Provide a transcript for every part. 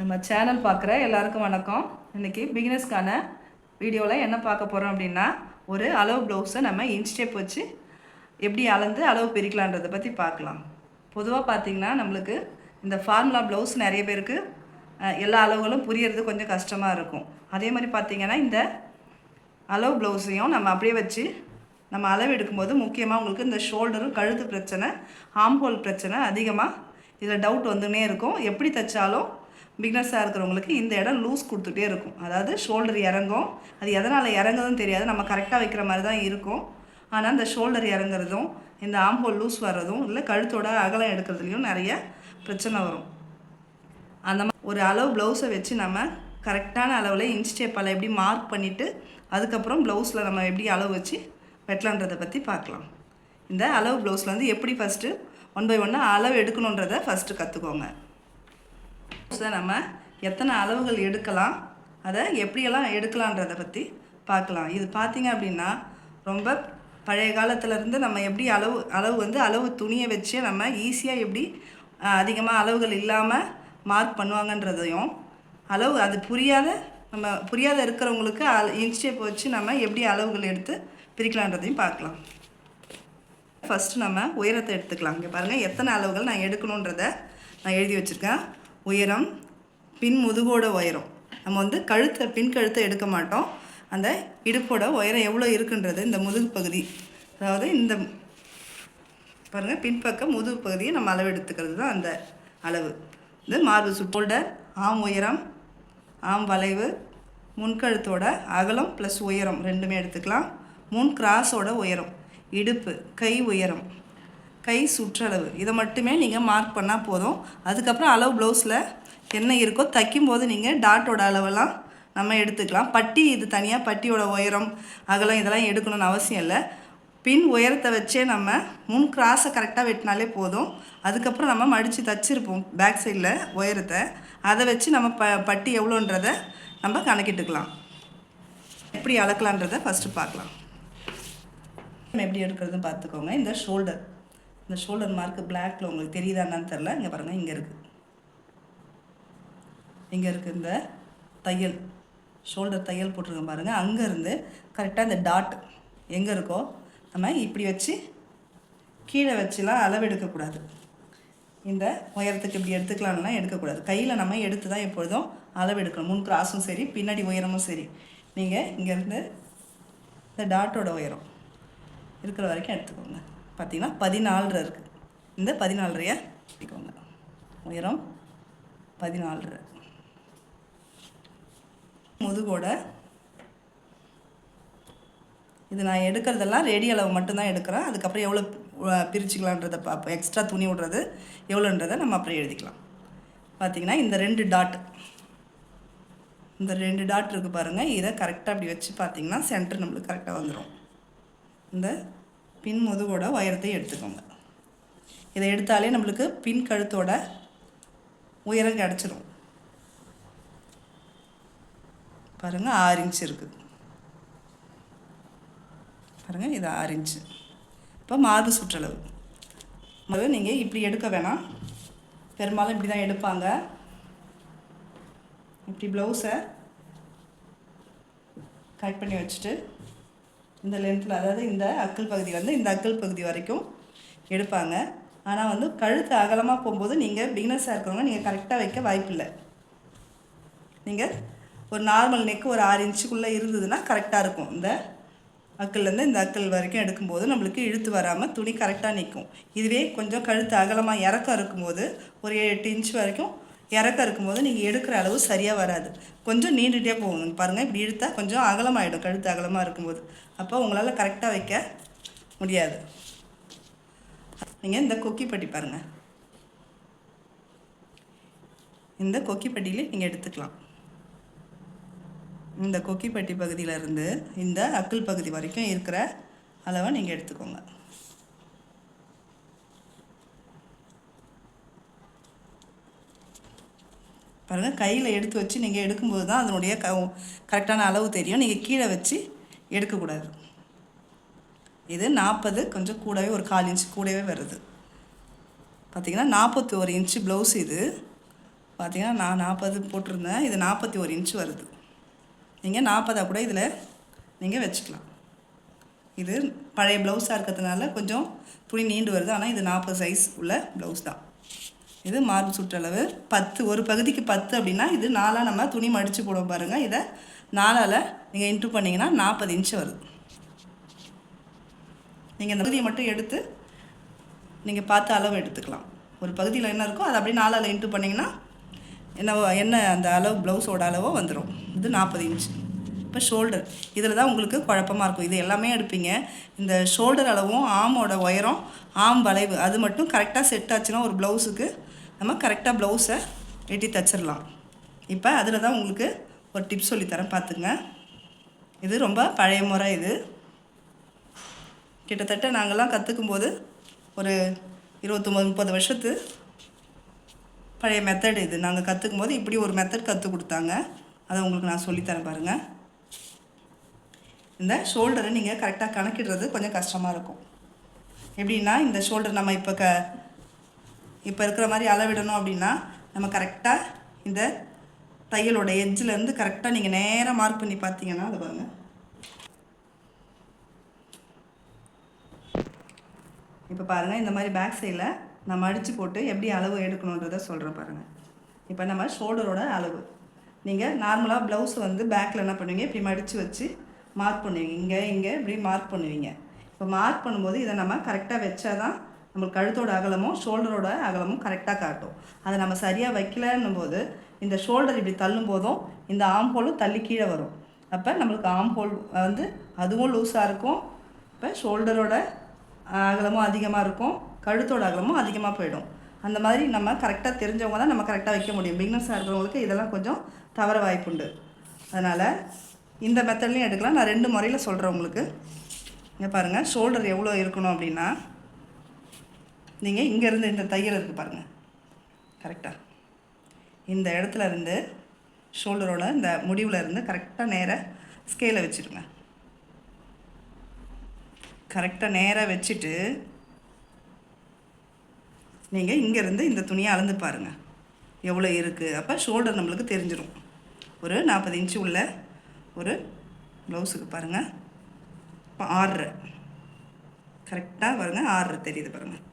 நம்ம சேனல் பார்க்குற எல்லாருக்கும் வணக்கம். இன்றைக்கி பிகினர்ஸ்க்கான வீடியோவில் என்ன பார்க்க போகிறோம் அப்படின்னா ஒரு அளவு ப்ளவுஸை நம்ம இன்ச் வச்சு எப்படி அளந்து அளவு பிரிக்கலான்றதை பற்றி பார்க்கலாம். பொதுவாக பார்த்தீங்கன்னா நம்மளுக்கு இந்த ஃபார்முலா ப்ளவுஸ் நிறைய பேருக்கு எல்லா அளவுகளும் புரியறது கொஞ்சம் கஷ்டமாக இருக்கும். அதே மாதிரி பார்த்தீங்கன்னா இந்த அளவு ப்ளவுஸையும் நம்ம அப்படியே வச்சு நம்ம அளவு எடுக்கும்போது முக்கியமாக உங்களுக்கு இந்த ஷோல்டரும் கழுத்து பிரச்சனை ஆம்போல் பிரச்சனை அதிகமாக இதில் டவுட் வந்துன்னே இருக்கும். எப்படி தைச்சாலும் பிக்னஸாக இருக்கிறவங்களுக்கு இந்த இடம் லூஸ் கொடுத்துட்டே இருக்கும். அதாவது ஷோல்டர் இறங்கும். அது எதனால் இறங்குதுன்னு தெரியாது. நம்ம கரெக்டாக வைக்கிற மாதிரி தான் இருக்கும். ஆனால் இந்த ஷோல்டர் இறங்குறதும் இந்த ஆம்போல் லூஸ் வர்றதும் இல்லை கழுத்தோட அகலம் எடுக்கிறதுலையும் நிறைய பிரச்சனை வரும். அந்த மாதிரி ஒரு அளவு ப்ளவுஸை வச்சு நம்ம கரெக்டான அளவில் இன்ச்டேப்பால் எப்படி மார்க் பண்ணிவிட்டு அதுக்கப்புறம் ப்ளவுஸில் நம்ம எப்படி அளவு வச்சு வெட்டலான்றதை பற்றி பார்க்கலாம். இந்த அளவு ப்ளவுஸில் வந்து எப்படி ஃபஸ்ட்டு ஒன் பை ஒன்னாக அளவு எடுக்கணுன்றதை ஃபஸ்ட்டு கற்றுக்கோங்க நம்ம எத்தனை அளவுகள் எடுக்கலாம் அதை எப்படியெல்லாம் எடுக்கலான்றதை பற்றி பார்க்கலாம். இது பார்த்தீங்க அப்படின்னா ரொம்ப பழைய காலத்துலேருந்து நம்ம எப்படி அளவு அளவு வந்து அளவு துணியை வச்சு நம்ம ஈஸியாக எப்படி அதிகமாக அளவுகள் இல்லாமல் மார்க் பண்ணுவாங்கன்றதையும் அளவு அது புரியாத நம்ம புரியாத இருக்கிறவங்களுக்கு இன்ச் டேப் வச்சு நம்ம எப்படி அளவுகள் எடுத்து பிரிக்கலான்றதையும் பார்க்கலாம். ஃபஸ்ட்டு நம்ம உயரத்தை எடுத்துக்கலாம். இங்கே பாருங்கள் எத்தனை அளவுகள் நான் எடுக்கணுன்றதை நான் எழுதி வச்சுருக்கேன். உயரம் பின் முதுகோட உயரம். நம்ம வந்து கழுத்தை பின் கழுத்தை எடுக்க மாட்டோம். அந்த இடுப்போட உயரம் எவ்வளோ இருக்குன்றது இந்த முதுகு பகுதி. அதாவது இந்த பாருங்கள் பின்பக்கம் முதுகு பகுதியை நம்ம அளவு எடுத்துக்கிறது தான் அந்த அளவு. இது மார்பு சுப்போல்டர் ஆம் உயரம் ஆம் வளைவு முன்கழுத்தோட அகலம் ப்ளஸ் உயரம் ரெண்டுமே எடுத்துக்கலாம். முன் கிராஸோட உயரம் இடுப்பு கை உயரம். கை சுற்றளவு. இதை மட்டுமே நீங்கள் மார்க் பண்ணால் போதும். அதுக்கப்புறம் அளவு ப்ளவுஸில் என்ன இருக்கோ தைக்கும்போது நீங்கள் டாட்டோட அளவெல்லாம் நம்ம எடுத்துக்கலாம். பட்டி இது தனியாக பட்டியோட உயரம் அகலம் இதெல்லாம் எடுக்கணும்னு அவசியம் இல்லை. பின் உயரத்தை வச்சே நம்ம முன் கிராஸை கரெக்டாக வெட்டினாலே போதும். அதுக்கப்புறம் நம்ம மடித்து தச்சிருப்போம் பேக் சைடில் உயரத்தை. அதை வச்சு நம்ம ப பட்டி எவ்வளோன்றதை நம்ம கணக்கிட்டுக்கலாம். எப்படி அளக்கலான்றதை ஃபஸ்ட்டு பார்க்கலாம். நம்ம எப்படி எடுக்கிறதுன்னு பார்த்துக்கோங்க. இந்த ஷோல்டர் இந்த ஷோல்டர் மார்க்கு பிளாக்ல உங்களுக்கு தெரியுதா என்னன்னு தெரில இங்கே பாருங்கள் இங்கே இருக்குது இங்கே இருக்குது இந்த தையல். ஷோல்டர் தையல் போட்டிருக்கேன் பாருங்கள் அங்கேருந்து கரெக்டாக இந்த டாட் எங்கே இருக்கோ நம்ம இப்படி வச்சு கீழே வச்சுலாம் அளவெடுக்கக்கூடாது இந்த உயரத்துக்கு இப்படி எடுத்துக்கலாம்லாம் எடுக்கக்கூடாது. கையில் நம்ம எடுத்து தான் எப்பொழுதும் அளவு எடுக்கணும். முன் கிராஸும் சரி பின்னாடி உயரமும் சரி. நீங்கள் இங்கேருந்து இந்த டாட்டோட உயரம் இருக்கிற வரைக்கும் எடுத்துக்கோங்க. பார்த்தீங்கன்னா பதினாலரை இருக்குது இந்த பதினாலரையை எடுத்துக்கோங்க. உயரம் பதினாலரை முதுகோட இது நான் எடுக்கிறதெல்லாம் ரெடி அளவு மட்டும்தான் எடுக்கிறேன். அதுக்கப்புறம் எவ்வளோ பிரிச்சுக்கலான்றதை பார்ப்போம் எக்ஸ்ட்ரா துணி விடுறது எவ்வளோன்றதை நம்ம அப்புறம் எழுதிக்கலாம். பார்த்தீங்கன்னா இந்த ரெண்டு டாட் இந்த ரெண்டு டாட் இருக்குது பாருங்கள் இதை கரெக்டாக அப்படி வச்சு பார்த்தீங்கன்னா சென்டர் நம்மளுக்கு கரெக்டாக வந்துடும் இந்த பின் முதுகோட உயரத்தை எடுத்துக்கோங்க. இதை எடுத்தாலே நம்மளுக்கு பின் கழுத்தோட உயரம் கிடச்சிரும். பாருங்கள் ஆறு இன்ச் இருக்குது பாருங்கள் இது ஆறு இன்ச்சு இப்போ மார்பு சுற்றளவு. அது நீங்கள் இப்படி எடுக்க வேணாம். பெரும்பாலும் இப்படி தான் எடுப்பாங்க. இப்படி ப்ளவுஸை கட் பண்ணி வச்சுட்டு இந்த லென்த்தில் அதாவது இந்த அக்கல் பகுதியிலேருந்து இந்த அக்கல் பகுதி வரைக்கும் எடுப்பாங்க. ஆனால் வந்து கழுத்து அகலமாக போகும்போது நீங்கள் பிகினஸாக இருக்கிறவங்க நீங்கள் கரெக்டாக வைக்க வாய்ப்பில்லை. நீங்கள் ஒரு நார்மல் நெக்கு ஒரு ஆறு இன்ச்சுக்குள்ளே இருந்ததுன்னா கரெக்டாக இருக்கும். இந்த அக்கல்லேருந்து இந்த அக்கல் வரைக்கும் எடுக்கும்போது நம்மளுக்கு இழுத்து வராமல் துணி கரெக்டாக நிற்கும். இதுவே கொஞ்சம் கழுத்து அகலமாக இறக்கம் இருக்கும்போது ஒரு எட்டு இன்ச் வரைக்கும் இறக்கம் இருக்கும்போது நீங்கள் எடுக்கிற அளவு சரியாக வராது. கொஞ்சம் நீண்டுகிட்டே போகணும். பாருங்கள் இப்படி இழுத்தால் கொஞ்சம் அகலமாகிடும் கழுத்து அகலமாக இருக்கும்போது. அப்போ உங்களால் கரெக்டாக வைக்க முடியாது. நீங்கள் இந்த கொக்கி பட்டி பாருங்கள் இந்த கொக்கிப்பட்டியிலே நீங்கள் எடுத்துக்கலாம். இந்த கொக்கிப்பட்டி பகுதியிலேருந்து இந்த அக்கல் பகுதி வரைக்கும் இருக்கிற அளவை நீங்கள் எடுத்துக்கோங்க. பாருங்கள் கையில் எடுத்து வச்சு நீங்கள் எடுக்கும்போது தான் அதனுடைய க கரெக்டான அளவு தெரியும். நீங்கள் கீழே வச்சு எடுக்கக்கூடாது. இது நாற்பது கொஞ்சம் கூடவே ஒரு கால் இன்ச் கூடவே வருது. பார்த்திங்கன்னா நாற்பத்தி ஒரு இன்ச்சு ப்ளவுஸ் இது. பார்த்தீங்கன்னா நான் நாற்பது போட்டிருந்தேன். இது நாற்பத்தி ஒரு இன்ச்சு வருது. நீங்கள் நாற்பதாக கூட இதில் நீங்கள் வச்சுக்கலாம். இது பழைய ப்ளவுஸாக இருக்கிறதுனால கொஞ்சம் துணி நீண்டு வருது. ஆனால் இது நாற்பது சைஸ் உள்ள ப்ளவுஸ் தான். இது மார்பு சுற்றளவு பத்து. ஒரு பகுதிக்கு பத்து அப்படின்னா இது நாலாக நம்ம துணி மடித்து போடுவோம் பாருங்கள் இதை நாலால் நீங்கள் இன்ட்ரு பண்ணிங்கன்னா நாற்பது இன்ச்சு வருது. நீங்கள் இந்த பகுதியை மட்டும் எடுத்து நீங்கள் பார்த்து அளவு எடுத்துக்கலாம். ஒரு பகுதியில் என்ன இருக்கோ அதை அப்படியே நாலால் இன்ட்டு பண்ணிங்கன்னா என்ன என்ன அந்த அளவு ப்ளவுஸோட அளவோ வந்துடும் இது நாற்பது இன்ச்சு. இப்போ ஷோல்டர். இதில் தான் உங்களுக்கு குழப்பமாக இருக்கும். இது எல்லாமே எடுப்பீங்க. இந்த ஷோல்டர் அளவும் ஆமோட உயரம் ஆம் வளைவு அது மட்டும் கரெக்டாக செட் ஆச்சுன்னா ஒரு ப்ளவுஸுக்கு நம்ம கரெக்டாக ப்ளவுஸை வெட்டி தச்சிடலாம் இப்போ அதில் தான் உங்களுக்கு ஒரு டிப்ஸ் சொல்லித்தரேன் பார்த்துங்க இது ரொம்ப பழைய முறை இது. கிட்டத்தட்ட நாங்கள்லாம் கற்றுக்கும் போது ஒரு இருபத்தொம்பது முப்பது வருஷத்து பழைய மெத்தடு இது. நாங்கள் கற்றுக்கும் போது இப்படி ஒரு மெத்தட் கற்றுக் கொடுத்தாங்க. அதை உங்களுக்கு நான் சொல்லித்தரேன் பாருங்கள் இந்த ஷோல்டரை நீங்கள் கரெக்டாக கணக்கிடுறது கொஞ்சம் கஷ்டமாக இருக்கும். எப்படின்னா இந்த ஷோல்டர் நம்ம இப்போ க இப்போ இருக்கிற மாதிரி அளவிடணும் அப்படின்னா நம்ம கரெக்டாக இந்த தையலோட எஜ்ஜிலேருந்து கரெக்டாக நீங்கள் நேராக மார்க் பண்ணி பார்த்தீங்கன்னா அது பாருங்கள் இப்போ பாருங்கள் இந்த மாதிரி பேக் சைடில் நம்ம அடித்து போட்டு எப்படி அளவு எடுக்கணுன்றதை சொல்கிறேன் பாருங்கள் இப்போ நம்ம ஷோல்டரோட அளவு. நீங்கள் நார்மலாக ப்ளவுஸ் வந்து பேக்கில் என்ன பண்ணுவீங்க? இப்படி மடித்து வச்சு மார்க் பண்ணுவீங்க. இங்கே இங்கே இப்படி மார்க் பண்ணுவீங்க. இப்போ மார்க் பண்ணும்போது இதை நம்ம கரெக்டாக வச்சா தான் நம்மளுக்கு கழுத்தோட அகலமும் ஷோல்டரோட அகலமும் கரெக்டாக காட்டும். அதை நம்ம சரியாக வைக்கலன்னும் போது இந்த ஷோல்டர் இப்படி தள்ளும் போதும் இந்த ஆம் ஹோலும் தள்ளி கீழே வரும். அப்போ நம்மளுக்கு ஆம் ஹோல் வந்து அதுவும் லூஸாக இருக்கும். இப்போ ஷோல்டரோட அகலமும் அதிகமாக இருக்கும். கழுத்தோட அகலமும் அதிகமாக போயிடும். அந்த மாதிரி நம்ம கரெக்டாக தெரிஞ்சவங்க தான் நம்ம கரெக்டாக வைக்க முடியும். பிக்னஸாக இருக்கிறவங்களுக்கு இதெல்லாம் கொஞ்சம் தவற வாய்ப்புண்டு அதனால் இந்த மெத்தட்லையும் எடுக்கலாம். நான் ரெண்டு முறையில் சொல்கிறேன் உங்களுக்கு. இங்கே பாருங்கள் ஷோல்டர் எவ்வளோ இருக்கணும் அப்படின்னா நீங்கள் இங்கேருந்து இந்த தையல் இருக்குது பாருங்கள் கரெக்டாக இந்த இடத்துல இருந்து ஷோல்டரோட இந்த முடிவில் இருந்து கரெக்டாக நேராக ஸ்கேலை வச்சுருங்க கரெக்டாக நேராக வச்சுட்டு நீங்கள் இங்கேருந்து இந்த துணியை அளந்து பாருங்கள் எவ்வளோ இருக்குது அப்போ ஷோல்டர் நம்மளுக்கு தெரிஞ்சிடும் ஒரு நாற்பது இன்ச்சு உள்ள ஒரு ப்ளவுஸுக்கு பாருங்கள் இப்போ ஆறரை கரெக்டாக பாருங்கள் ஆர்டர் தெரியுது பாருங்கள்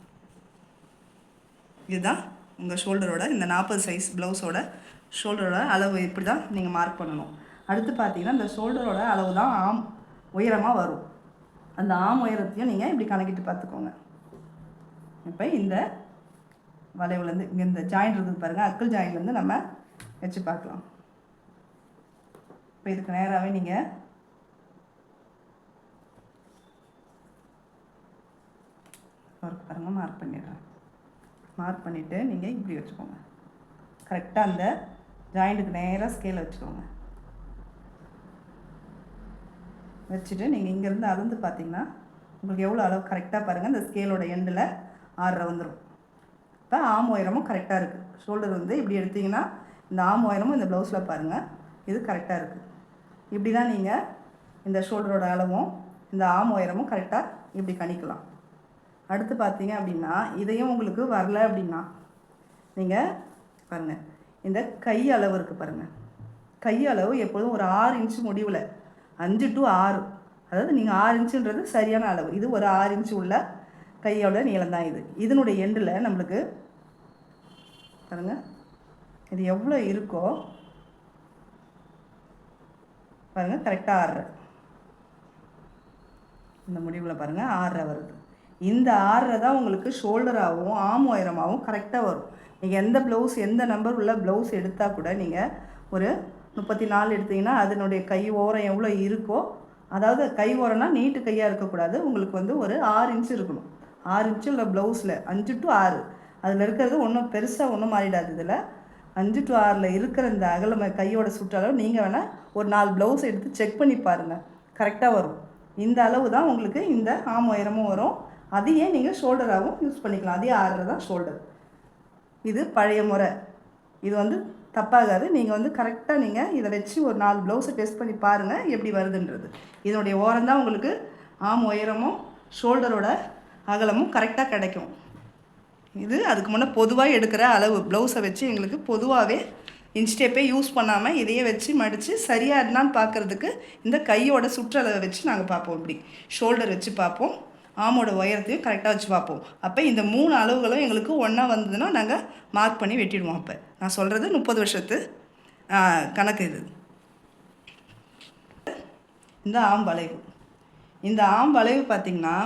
இதுதான் உங்கள் ஷோல்டரோட இந்த நாற்பது சைஸ் ப்ளவுஸோட ஷோல்டரோட அளவு. இப்படி தான் நீங்கள் மார்க் பண்ணணும். அடுத்து பார்த்தீங்கன்னா இந்த ஷோல்டரோட அளவு தான் ஆம் உயரமாக வரும். அந்த ஆம் உயரத்தையும் நீங்கள் இப்படி கணக்கிட்டு பார்த்துக்கோங்க. இப்போ இந்த வளைவுலேருந்து இங்கே இந்த ஜாயின் இருக்குது பாருங்கள் அக்கிள் ஜாயின்லேருந்து நம்ம வச்சு பார்க்கலாம். இப்போ இதுக்கு நேராகவே நீங்கள் பாருங்கள் மார்க் பண்ணிடுறேன். மார்க் பண்ணிவிட்டு நீங்கள் இப்படி வச்சுக்கோங்க. கரெக்டாக அந்த ஜாயிண்ட்டுக்கு நேராக ஸ்கேலை வச்சுக்கோங்க. வச்சுட்டு நீங்கள் இங்கேருந்து அளந்து பார்த்தீங்கன்னா உங்களுக்கு எவ்வளோ அளவு கரெக்டாக பாருங்கள் அந்த ஸ்கேலோட எண்டில் ஆறரை வந்துடும் இப்போ ஆம் உயரமும் கரெக்டாக இருக்குது ஷோல்டர் வந்து இப்படி எடுத்தீங்கன்னா இந்த ஆம் உயரமும் இந்த ப்ளவுஸில் பாருங்கள் இது கரெக்டாக இருக்குது இப்படி தான் நீங்கள் இந்த ஷோல்டரோட அளவும் இந்த ஆம் உயரமும் கரெக்டாக இப்படி கணிக்கலாம். அடுத்து பார்த்தீங்க அப்படின்னா இதையும் உங்களுக்கு வரல அப்படின்னா நீங்கள் பாருங்கள் இந்த கை அளவு இருக்குது பாருங்கள் கை அளவு எப்போதும் ஒரு ஆறு இன்ச்சு முடிவில் அஞ்சு டு ஆறு. அதாவது நீங்கள் ஆறு இன்ச்சுன்றது சரியான அளவு. இது ஒரு ஆறு இன்ச்சு உள்ள கையோட நீளம் தான் இது. இதனுடைய எண்டில் நம்மளுக்கு பாருங்கள் இது எவ்வளோ இருக்கோ பாருங்கள் கரெக்டாக ஆறுற. இந்த முடிவில் பாருங்கள் ஆறரை வருது. இந்த ஆறரை தான் உங்களுக்கு ஷோல்டராகவும் ஆம் உயரமாகவும் கரெக்டாக வரும். நீங்கள் எந்த ப்ளவுஸ் எந்த நம்பர் உள்ள ப்ளவுஸ் எடுத்தால் கூட நீங்கள் ஒரு முப்பத்தி நாலு எடுத்தீங்கன்னா அதனுடைய கை ஓரம் எவ்வளோ இருக்கோ அதாவது கை ஓரம்னா நீட்டு கையாக இருக்கக்கூடாது. உங்களுக்கு வந்து ஒரு ஆறு இன்ச்சு இருக்கணும். ஆறு இன்ச்சு உள்ள ப்ளவுஸில் அஞ்சு டு ஆறு. அதில் இருக்கிறது ஒன்றும் பெருசாக ஒன்றும் மாறிடாது. இதில் அஞ்சு டு ஆறில் இருக்கிற இந்த அகலம் கையோட சுற்றளவு நீங்கள் வேணால் ஒரு நாலு ப்ளவுஸ் எடுத்து செக் பண்ணி பாருங்கள் கரெக்டாக வரும். இந்த அளவு தான் உங்களுக்கு இந்த ஆம் உயரமும் வரும். அதையே நீங்கள் ஷோல்டராகவும் யூஸ் பண்ணிக்கலாம். அதே ஆகிறது தான் ஷோல்டர். இது பழைய முறை. இது வந்து தப்பாகாது. நீங்கள் வந்து கரெக்டாக நீங்கள் இதை வச்சு ஒரு நாலு ப்ளவுஸை டெஸ்ட் பண்ணி பாருங்கள் எப்படி வருதுன்றது. இதனுடைய ஓரம் தான் உங்களுக்கு ஆம் உயரமும் ஷோல்டரோட அகலமும் கரெக்டாக கிடைக்கும். இது அதுக்கு முன்னே பொதுவாக எடுக்கிற அளவு. ப்ளவுஸை வச்சு எங்களுக்கு பொதுவாகவே இன்ஸ்டேப்பே யூஸ் பண்ணாமல் இதையே வச்சு மடித்து சரியாக இருந்தான்னு பார்க்குறதுக்கு இந்த கையோட சுற்றளவை வச்சு நாங்கள் பார்ப்போம். இப்படி ஷோல்டர் வச்சு பார்ப்போம். ஆமோட உயரத்தையும் கரெக்டாக வச்சு பார்ப்போம். அப்போ இந்த மூணு அளவுகளும் எங்களுக்கு ஒன்றா வந்ததுன்னா நாங்கள் மார்க் பண்ணி வெட்டிடுவோம் அப்போ. நான் சொல்கிறது முப்பது வருஷத்து கணக்கு இது. இந்த ஆம் வளைவு. இந்த ஆம் வளைவு பார்த்திங்கன்னா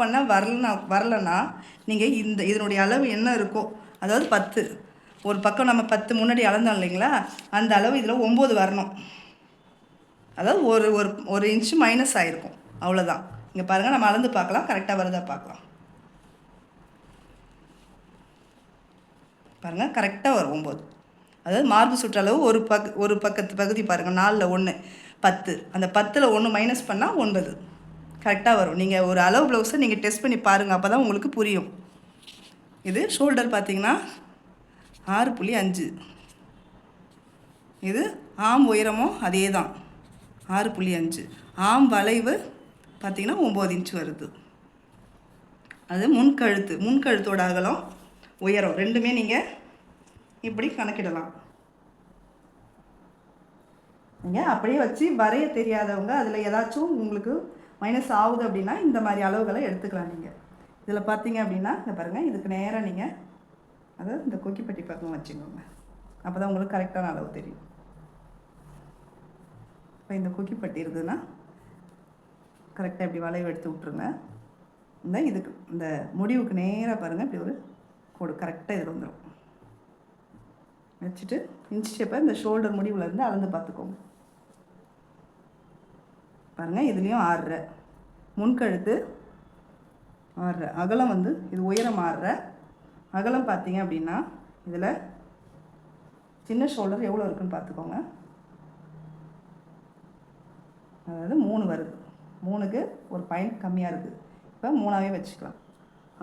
பண்ண வரலனா வரலன்னா நீங்கள் இந்த இதனுடைய அளவு என்ன இருக்கோ அதாவது பத்து. ஒரு பக்கம் நம்ம பத்து முன்னாடி அளந்தோம் இல்லைங்களா அந்த அளவு இதில் ஒம்பது வரணும். அதாவது ஒரு ஒரு ஒரு இன்ச்சு மைனஸ் ஆகிருக்கும் அவ்வளோதான் இங்கே பாருங்கள் நம்ம அளந்து பார்க்கலாம். கரெக்டாக வருதா பார்க்கலாம். பாருங்கள் கரெக்டாக வரும் ஒம்பது. அதாவது மார்பு சுற்றளவு ஒரு பக் ஒரு பக்கத்து பகுதி பாருங்கள் நாலில் ஒன்று பத்து. அந்த பத்தில் ஒன்று மைனஸ் பண்ணால் ஒன்பது. கரெக்டாக வரும். நீங்கள் ஒரு அளவு ப்ளவுஸை நீங்கள் டெஸ்ட் பண்ணி பாருங்கள் அப்போ தான் உங்களுக்கு புரியும். இது ஷோல்டர் பார்த்தீங்கன்னா ஆறு புள்ளி அஞ்சு. இது ஆம் உயரமும் அதே தான் ஆறு புள்ளி அஞ்சு. ஆம் வளைவு பார்த்தீங்கன்னா ஒம்பது இன்ச் வருது. அது முன்கழுத்து முன்கழுத்தோட அகலம் உயரம் ரெண்டுமே நீங்கள் இப்படி கணக்கிடலாம். நீங்கள் அப்படியே வச்சு வரைய தெரியாதவங்க அதில் ஏதாச்சும் உங்களுக்கு மைனஸ் ஆகுது அப்படின்னா இந்த மாதிரி அளவுகளை எடுத்துக்கலாம் நீங்கள் இதில் பார்த்தீங்க அப்படின்னா இந்த பாருங்கள் இதுக்கு நேராக நீங்கள் அதை இந்த கொக்கிப்பட்டி பக்கம் வச்சுக்கோங்க. அப்போ தான் உங்களுக்கு கரெக்டான அளவு தெரியும். இப்போ இந்த கொக்கிப்பட்டி இருக்குதுன்னா கரெக்டாக இப்படி வளைவு எடுத்து விட்ருங்க இந்த இதுக்கு இந்த முடிவுக்கு நேராக பாருங்கள் இப்படி ஒரு கோடு கரெக்டாக இதில் வந்துடும் வச்சுட்டு இன்ச் ஷேப்பை இந்த ஷோல்டர் முடிவில் இருந்து அளந்து பார்த்துக்கோங்க. பாருங்கள் இதுலேயும் ஆறுற. முன்கழுத்து ஆறுற. அகலம் வந்து இது உயரம் ஆறுற. அகலம் பார்த்தீங்க அப்படின்னா இதில் சின்ன ஷோல்டர் எவ்வளோ இருக்குன்னு பார்த்துக்கோங்க. அதாவது மூணு வருது. மூணுக்கு ஒரு பாயிண்ட் கம்மியாக இருக்குது. இப்போ மூணாவே வச்சுக்கலாம்.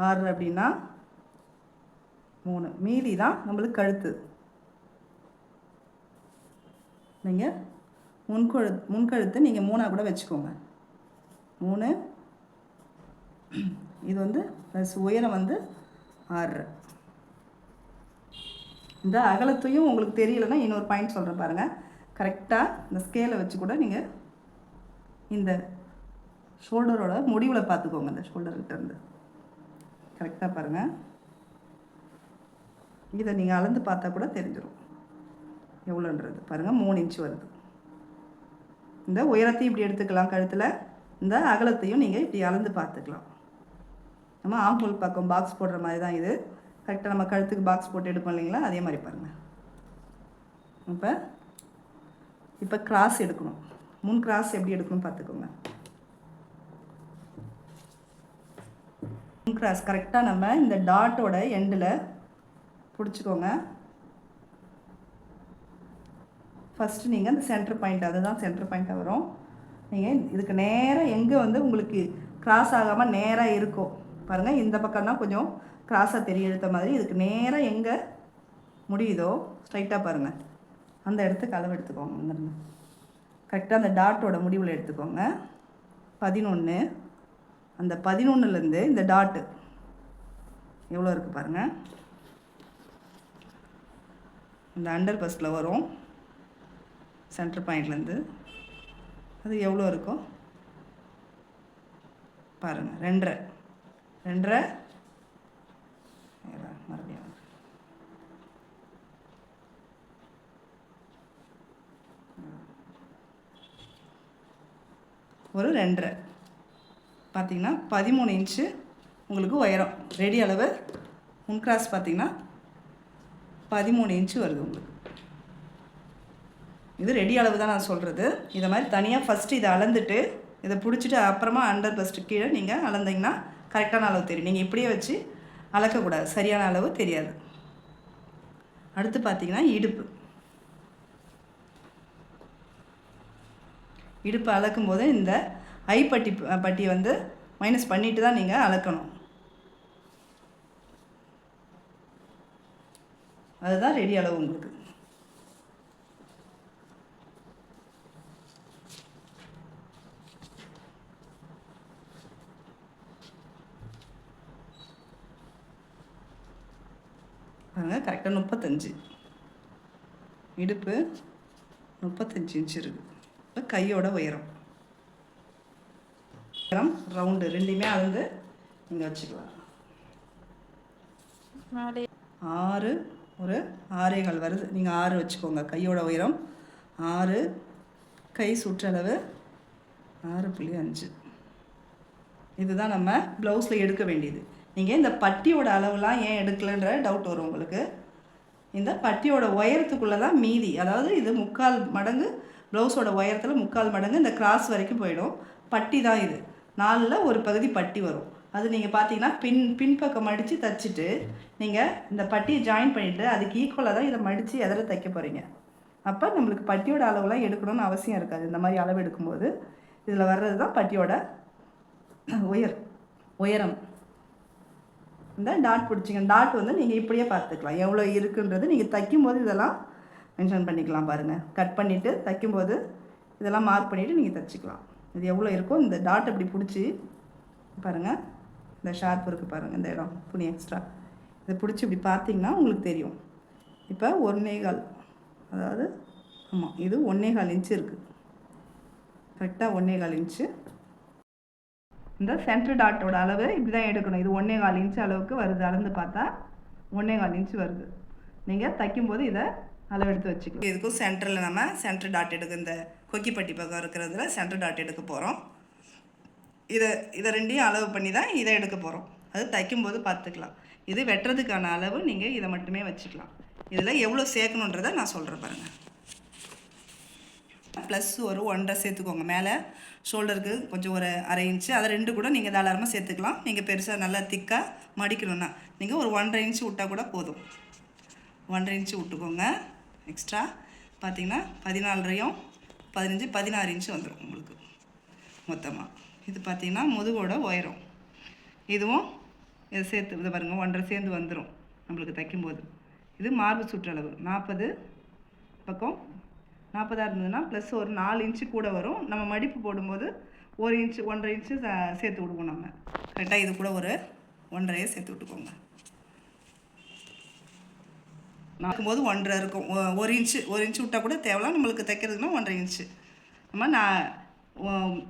ஆறு அப்படின்னா மூணு. மீதி தான் நம்மளுக்கு கழுத்து. நீங்கள் முன்கழு முன்கழுத்து நீங்கள் மூணாக கூட வச்சுக்கோங்க. மூணு. இது வந்து ப்ளஸ் உயரம் வந்து ஆறு. இந்த அகலத்தையும் உங்களுக்கு தெரியலன்னா இன்னொரு பாயிண்ட் சொல்கிறேன் பாருங்கள் கரெக்டாக இந்த ஸ்கேலை வச்சு கூட நீங்கள் இந்த ஷோல்டரோட முடிவில் பார்த்துக்கோங்க இந்த ஷோல்டர்கிட்ட இருந்து. கரெக்டாக பாருங்கள் இதை நீங்கள் அளந்து பார்த்தா கூட தெரிஞ்சிடும் எவ்வளோன்றது. பாருங்கள் மூணு இன்ச் வருது. இந்த உயரத்தையும் இப்படி எடுத்துக்கலாம் கழுத்தில். இந்த அகலத்தையும் நீங்கள் இப்படி அளந்து பார்த்துக்கலாம். நம்ம ஆம்பூல் பக்கம் பாக்ஸ் போடுற மாதிரி தான் இது கரெக்டாக நம்ம கழுத்துக்கு பாக்ஸ் போட்டு எடுப்போம் இல்லைங்களா? அதே மாதிரி பாருங்கள் இப்போ இப்போ கிராஸ் எடுக்கணும். முன் கிராஸ் எப்படி எடுக்கணும் பார்த்துக்கோங்க. கிராஸ் கரெக்டாக நம்ம இந்த டாட்டோட எண்டில் பிடிச்சிக்கோங்க. ஃபஸ்ட்டு நீங்கள் அந்த சென்டர் பாயிண்ட் அதுதான் சென்டர் பாயிண்ட்டாக வரும். நீங்கள் இதுக்கு நேராக எங்கே வந்து உங்களுக்கு கிராஸ் ஆகாமல் நேராக இருக்கும் பாருங்கள் இந்த பக்கம் தான் கொஞ்சம் கிராஸாக தெரிய எடுத்த மாதிரி. இதுக்கு நேராக எங்கே முடியுதோ ஸ்ட்ரைட்டாக பாருங்கள் அந்த இடத்துக்கு அளவு எடுத்துக்கோங்க. அங்கேருந்து கரெக்டாக அந்த டாட்டோட முடிவில் எடுத்துக்கோங்க. பதினொன்று அந்த பதினொன்றுலேருந்து இந்த டாட்டு எவ்வளோ இருக்குது பாருங்கள் இந்த அண்டர் பஸ்ட்டில் வரும். சென்டர் பாயிண்ட்லேருந்து அது எவ்வளோ இருக்கும் பாருங்கள் ரெண்டரை. ரெண்டரை. மறுபடியும் ஒரு ரெண்டரை. பார்த்தீங்கன்னா பதிமூணு இன்ச்சு உங்களுக்கு உயரம். ரெடி அளவு. முன் கிராஸ் பார்த்தீங்கன்னா பதிமூணு இன்ச்சு வருது உங்களுக்கு. இது ரெடி அளவு தான் நான் சொல்கிறது இதை மாதிரி தனியாக ஃபஸ்ட்டு இதை அளந்துட்டு இதை பிடிச்சிட்டு அப்புறமா அண்டர் பஸ்ட்டு கீழே நீங்கள் அளந்தீங்கன்னா கரெக்டான அளவு தெரியும். நீங்கள் இப்படியே வச்சு அளக்கக்கூடாது. சரியான அளவு தெரியாது. அடுத்து பார்த்தீங்கன்னா இடுப்பு. இடுப்பு அளக்கும் போது இந்த ஐப்பட்டி பட்டியை வந்து மைனஸ் பண்ணிட்டு தான் நீங்கள் அளக்கணும். அதுதான் ரெடி அளவு உங்களுக்கு. பாருங்கள் கரெக்டாக முப்பத்தஞ்சு. இடுப்பு முப்பத்தஞ்சு இன்ச்சு இருக்குது இப்போ கையோட உயரம். ரவுண்டு ரெண்டையுமே அளந்து நீங்கள் வச்சுக்கலாம். ஆறு ஒரு ஆறே கால் வருது. நீங்கள் ஆறு வச்சுக்கோங்க. கையோட உயரம் ஆறு கை சுற்றளவு ஆறு புள்ளி அஞ்சு. இதுதான் நம்ம ப்ளவுஸில் எடுக்க வேண்டியது. நீங்கள் இந்த பட்டியோட அளவுலாம் ஏன் எடுக்கலன்ற டவுட் வரும் உங்களுக்கு. இந்த பட்டியோட உயரத்துக்குள்ளே தான் மீதி. அதாவது இது முக்கால் மடங்கு ப்ளவுஸோட உயரத்தில் முக்கால் மடங்கு இந்த கிராஸ் வரைக்கும் போயிடும். பட்டி தான் இது. நாலில் ஒரு பகுதி பட்டி வரும். அது நீங்கள் பார்த்தீங்கன்னா பின் பின்பக்கம் மடித்து தச்சுட்டு நீங்கள் இந்த பட்டியை ஜாயின் பண்ணிவிட்டு அதுக்கு ஈக்குவலாக தான் இதை மடித்து எதில் தைக்க போகிறீங்க அப்போ நம்மளுக்கு பட்டியோட அளவுலாம் எடுக்கணும்னு அவசியம் இருக்காது. இந்த மாதிரி அளவு எடுக்கும்போது இதில் வர்றது தான் பட்டியோட உயர் உயரம். இந்த டாட் பிடிச்சிங்க. டாட் வந்து நீங்கள் இப்படியே பார்த்துக்கலாம். எவ்வளோ இருக்குன்றது நீங்கள் தைக்கும்போது இதெல்லாம் மென்ஷன் பண்ணிக்கலாம் பாருங்கள் கட் பண்ணிவிட்டு தைக்கும்போது இதெல்லாம் மார்க் பண்ணிவிட்டு நீங்கள் தைச்சிக்கலாம். இது எவ்வளோ இருக்கோ இந்த டாட் இப்படி பிடிச்சி பாருங்கள் இந்த ஷார்ப் இருக்குது பாருங்கள் இந்த இடம் துணி எக்ஸ்ட்ரா இதை பிடிச்சி இப்படி பார்த்தீங்கன்னா உங்களுக்கு தெரியும். இப்போ ஒன்னே கால் அதாவது ஆமாம் இது ஒன்னே கால் இன்ச்சு இருக்குது கரெக்டாக ஒன்னே கால் இன்ச்சு இந்த சென்டர் டாட்டோட அளவு இப்படி தான் எடுக்கணும். இது ஒன்னேகால் இன்ச்சு அளவுக்கு வருது. அளந்து பார்த்தா ஒன்னேகால் இன்ச்சு வருது. நீங்கள் தைக்கும்போது இதை அளவு எடுத்து வச்சுக்கலாம். இதுக்கும் சென்டரில் நம்ம சென்டர் டாட் எடுக்க இந்த கொக்கிப்பட்டி பக்கம் இருக்கிறதுல சென்டர் டாட் எடுக்க போகிறோம் இதை இதை ரெண்டையும் அளவு பண்ணி தான் இதை எடுக்க போகிறோம் அது தைக்கும்போது பார்த்துக்கலாம். இது வெட்டுறதுக்கான அளவு நீங்கள் இதை மட்டுமே வச்சுக்கலாம். இதில் எவ்வளோ சேர்க்கணுன்றதை நான் சொல்கிறேன் பாருங்கள் ப்ளஸ் ஒரு ஒன்றரை சேர்த்துக்கோங்க. மேலே ஷோல்டருக்கு கொஞ்சம் ஒரு அரை இன்ச்சு அதை ரெண்டு கூட நீங்கள் தாராளமாக சேர்த்துக்கலாம். நீங்கள் பெருசாக நல்லா திக்காக மடிக்கணும்னா நீங்கள் ஒரு ஒன்றரை இன்ச்சு விட்டால் கூட போதும். ஒன்றரை இன்ச்சு விட்டுக்கோங்க. எக்ஸ்ட்ரா பார்த்தீங்கன்னா பதினாலரையும் பதினஞ்சு பதினாறு இன்ச்சு வந்துடும் உங்களுக்கு. மொத்தமாக இது பார்த்தீங்கன்னா முதுகோட உயரம். இதுவும் இதை சேர்த்து இதை பாருங்கள் ஒன்றரை சேர்ந்து வந்துடும் நம்மளுக்கு தைக்கும்போது. இது மார்பு சுற்றளவு. நாற்பது பக்கம். நாற்பதாக இருந்ததுன்னா ப்ளஸ் ஒரு நாலு இன்ச்சு கூட வரும். நம்ம மடிப்பு போடும்போது ஒரு இன்ச்சு ஒன்றரை இன்ச்சு சேர்த்து விடுவோம் நம்ம. கரெக்டாக இது கூட ஒரு ஒன்றரையே சேர்த்து விட்டுக்கோங்க. நாக்கும்போது ஒன்றரை இருக்கும். ஒரு இன்ச்சு ஒரு இன்ச்சு விட்டால் கூட தேவலாம் நம்மளுக்கு தைக்கிறதுக்குன்னா ஒன்றரை இன்ச்சு நம்ம நான்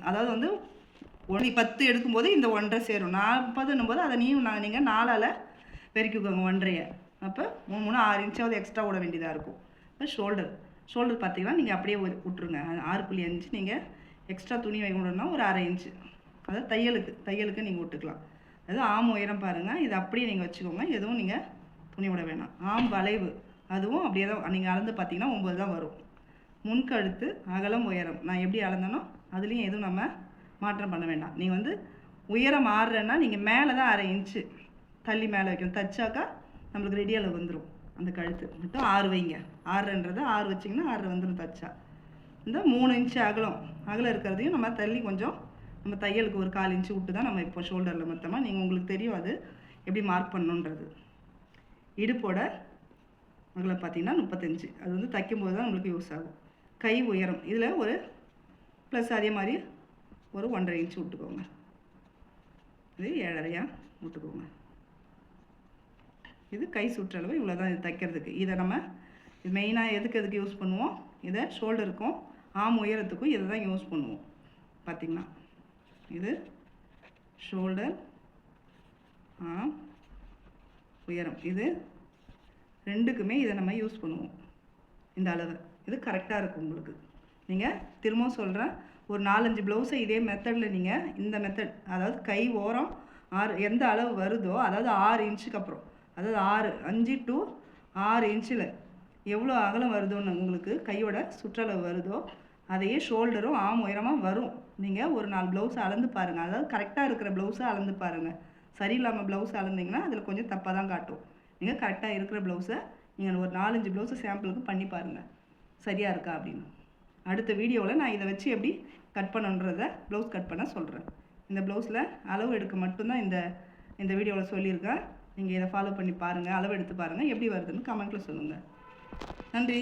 அதாவது வந்து ஒன்று பத்து எடுக்கும்போது இந்த ஒன்றரை சேரும். நாற்பதுன்னும் போது அதை நீயும் நான் நீங்கள் நாலால் பெருக்கிக்கோங்க ஒன்றையை அப்போ மூணு மூணு ஆறு இன்ச்சாவது எக்ஸ்ட்ரா விட வேண்டியதாக இருக்கும். இப்போ ஷோல்டர் ஷோல்டர் பார்த்தீங்கன்னா நீங்கள் அப்படியே விட்டுருங்க விட்ருங்க அது ஆறு புள்ளி அஞ்சு நீங்கள் எக்ஸ்ட்ரா துணி விடணும்னா ஒரு அரை இன்ச்சு அதாவது தையலுக்கு தையலுக்கு நீங்கள் விட்டுக்கலாம் அது ஆம் உயரம் பாருங்கள் இது அப்படியே நீங்கள் வச்சுக்கோங்க. எதுவும் நீங்கள் துணி விட வேணாம். ஆம் வளைவு. அதுவும் அப்படியே தான் நீங்கள் அளந்து பார்த்தீங்கன்னா ஒம்பது தான் வரும். முன்கழுத்து அகலம் உயரம். நான் எப்படி அளந்தனோ அதுலேயும் எதுவும் நம்ம மாற்றம் பண்ண வேண்டாம். நீங்கள் வந்து உயரம் ஆறுறேன்னா நீங்கள் மேலே தான் அரை இன்ச்சு தள்ளி மேலே வைக்கணும். தச்சாக்கா நம்மளுக்கு ரெடி அளவு வந்துடும் அந்த கழுத்து. மட்டும் ஆறு வைங்க. ஆறுன்றதை ஆறு வச்சிங்கன்னா ஆறு வந்துடும் தச்சா. இந்த மூணு இன்ச்சு அகலம். அகலம் இருக்கிறதையும் நம்ம தள்ளி கொஞ்சம் நம்ம தையலுக்கு ஒரு கால் இன்ச்சு விட்டு தான் நம்ம இப்போ ஷோல்டரில் மொத்தமாக நீங்கள் உங்களுக்கு தெரியும் அது எப்படி மார்க் பண்ணணுன்றது. இடுப்போட அகலம் பார்த்தீங்கன்னா முப்பத்தஞ்சு. அது வந்து தைக்கும்போது தான் நம்மளுக்கு யூஸ் ஆகும். கை உயரம். இதில் ஒரு ப்ளஸ் அதே மாதிரி ஒரு ஒன்றரை இன்ச்சு விட்டுக்கோங்க. இது ஏழரையாக விட்டுக்கோங்க. இது கை சுற்றளவு இவ்வளோ தான் இது தைக்கிறதுக்கு. இதை நம்ம இது மெயினாக எதுக்கு எதுக்கு யூஸ் பண்ணுவோம்? இதை ஷோல்டருக்கும் ஆம் உயரத்துக்கும் இதை தான் யூஸ் பண்ணுவோம். பார்த்திங்கன்னா இது ஷோல்டர் ஆம் உயரம். இது ரெண்டுக்குமே இதை நம்ம யூஸ் பண்ணுவோம். இந்த அளவு. இது கரெக்டாக இருக்கும் உங்களுக்கு. நீங்கள் திரும்பவும் சொல்கிறேன் ஒரு நாலஞ்சு ப்ளவுஸை இதே மெத்தடில் நீங்கள் இந்த மெத்தட் அதாவது கை ஓரம் ஆறு எந்த அளவு வருதோ அதாவது ஆறு இன்ச்சுக்கு அப்புறம் அதாவது ஆறு அஞ்சு டு ஆறு இன்ச்சில் எவ்வளோ அகலம் வருதோன்னு உங்களுக்கு கையோட சுற்றளவு வருதோ அதையே ஷோல்டரும் ஆம் உயரமாக வரும். நீங்கள் ஒரு நாலு ப்ளவுஸ் அளந்து பாருங்கள் அதாவது கரெக்டாக இருக்கிற ப்ளவுஸை அளந்து பாருங்கள் சரியில்லாமல் ப்ளவுஸ் அளந்தீங்கன்னா அதில் கொஞ்சம் தப்பாக தான் காட்டும். நீங்கள் கரெக்டாக இருக்கிற ப்ளவுஸை நீங்கள் ஒரு நாலஞ்சு ப்ளவுஸை சாம்பிளுக்கு பண்ணி பாருங்கள் சரியாக இருக்கா அப்படின்னு. அடுத்த வீடியோவில் நான் இதை வச்சு எப்படி கட் பண்ணணுன்றதை ப்ளவுஸ் கட் பண்ண சொல்கிறேன் இந்த ப்ளவுஸில் அளவு எடுக்க மட்டும்தான் இந்த இந்த வீடியோவில் சொல்லியிருக்கேன். நீங்கள் இதை ஃபாலோ பண்ணி பாருங்கள் அளவு எடுத்து பாருங்கள் எப்படி வருதுன்னு கமெண்ட்டில் சொல்லுங்கள் நன்றி.